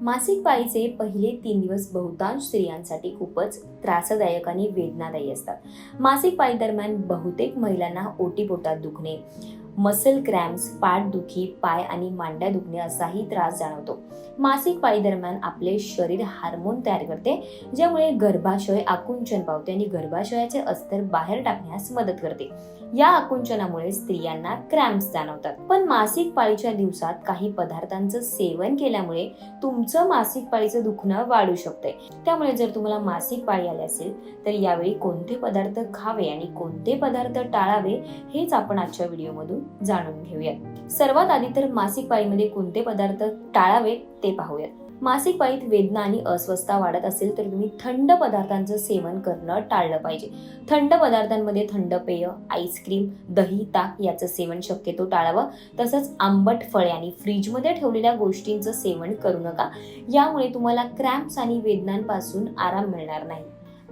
मासिक पाळीचे पहिले तीन दिवस बहुतांश स्त्रियांसाठी खूपच त्रासदायक आणि वेदनादायी असतात. मासिक पाळी दरम्यान बहुतेक महिलांना ओटीपोटात दुखणे मसल क्रॅम्प्स पाठदुखी पाय आणि मांड्या दुखणे असाही त्रास जाणवतो. मासिक पाळी दरम्यान आपले शरीर हार्मोन तयार करते ज्यामुळे गर्भाशय आकुंचन पावते आणि गर्भाशयाचे अस्तर बाहेर टाकण्यास मदत करते. या आकुंचनामुळे स्त्रियांना क्रॅम्प्स जाणवतात. पण मासिक पाळीच्या दिवसात काही पदार्थांचं सेवन केल्यामुळे तुमचं मासिक पाळीचं दुखणं वाढू शकते त्यामुळे जर तुम्हाला मासिक पाळी आली असेल तर यावेळी कोणते पदार्थ खावे आणि कोणते पदार्थ टाळावे हेच आपण आजच्या व्हिडिओमधून जाणून घेऊयात. सर्वात आधी तर मासिक पाळीमध्ये कोणते पदार्थ टाळावे ते पाहूयात. मासिक पाळीत वेदना आणि अस्वस्थता वाढत असेल तर तुम्ही थंड पदार्थांचं सेवन करणं टाळलं पाहिजे. थंड पदार्थांमध्ये थंड पेय आईस्क्रीम दही ताक याचं सेवन शक्यतो टाळावं. तसंच आंबट फळे आणि फ्रीजमध्ये ठेवलेल्या गोष्टींचं सेवन करू नका. यामुळे तुम्हाला क्रॅम्प्स आणि वेदनांपासून आराम मिळणार नाही.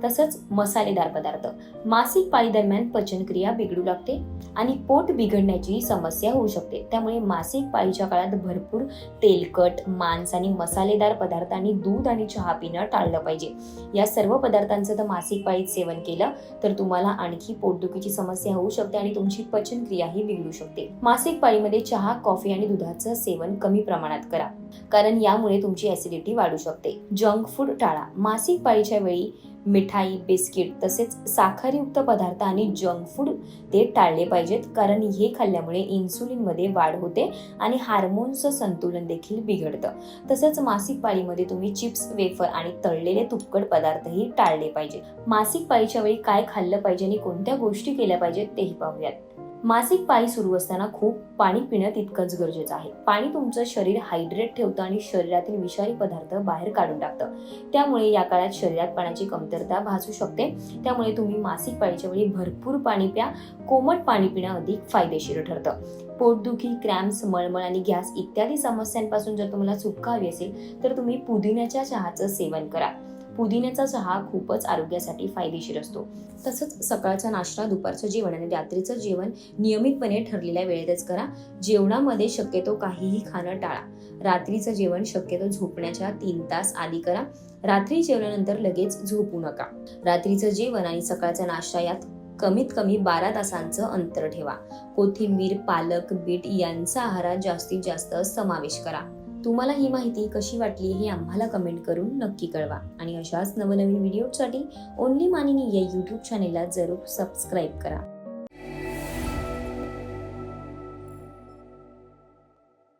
तसंच मसालेदार पदार्थ. मासिक पाळी दरम्यान पचनक्रिया बिघडू लागते आणि पोट बिघडण्याची समस्या होऊ शकते. त्यामुळे मासिक पाळीच्या काळात भरपूर तेलकट मांस आणि मसालेदार पदार्थ आणि दूध आणि चहा पिणं टाळलं पाहिजे. या सर्व पदार्थांचं तर मासिक पाळीत सेवन केलं तर तुम्हाला आणखी पोटदुखीची समस्या होऊ शकते आणि तुमची पचनक्रियाही बिघडू शकते. मासिक पाळीमध्ये चहा कॉफी आणि दुधाचं सेवन कमी प्रमाणात करा. कारण यामुळे तुमची ऍसिडिटी वाढू शकते. जंक फूड टाळा. मासिक पाळीच्या वेळी मिठाई बिस्किट तसेच साखरयुक्त पदार्थ आणि जंक फूड ते टाळले पाहिजेत कारण हे खाल्ल्यामुळे इन्सुलिनमध्ये वाढ होते आणि हार्मोन्सचं संतुलन देखील बिघडतं. तसंच मासिक पाळीमध्ये तुम्ही चिप्स वेफर आणि तळलेले तुपकट पदार्थही टाळले पाहिजेत. मासिक पाळीच्या वेळी काय खाल्लं पाहिजे आणि कोणत्या गोष्टी केल्या पाहिजेत तेही पाहूयात. मासिक पाळी सुरू असताना खूप पाणी पिणं तितकंच गरजेचं आहे. पाणी तुमचं शरीर हायड्रेट ठेवतं आणि शरीरातील विषारी पदार्थ बाहेर काढून टाकतं. त्यामुळे या काळात शरीरात पाण्याची कमतरता भासू शकते. त्यामुळे तुम्ही मासिक पाळीच्या वेळी भरपूर पाणी प्या. कोमट पाणी पिणं अधिक फायदेशीर ठरतं. पोटदुखी क्रॅम्स मळमळ आणि गॅस इत्यादी समस्यांपासून जर तुम्हाला सुटका हवी असेल तर तुम्ही पुदिन्याच्या चहाचं सेवन करा. पुदिन्याचा चहा खूपच आरोग्यासाठी फायदेशीर असतो. तसंच सकाळचा नाश्ता दुपारचं जेवण आणि रात्रीचं जेवण नियमितपणे ठरलेल्या वेळेतच करा. जेवणामध्ये शक्यतो काहीही खाणं टाळा. रात्रीचं जेवण शक्यतो झोपण्याच्या तीन तास आधी करा. रात्री जेवल्यानंतर लगेच झोपू नका. रात्रीचं जेवण आणि सकाळचा नाश्ता यात कमीत कमी बारा तासांचं अंतर ठेवा. कोथिंबीर पालक बीट यांचा आहारात जास्तीत जास्त समावेश करा. तुम्हाला ही माहिती कशी वाटली हे आम्हाला कमेंट करून नक्की कळवा. आणि अशाच नवनवीन व्हिडिओसाठी ओनली मानिनी या यूट्यूब चॅनेलला जरूर सबस्क्राईब करा.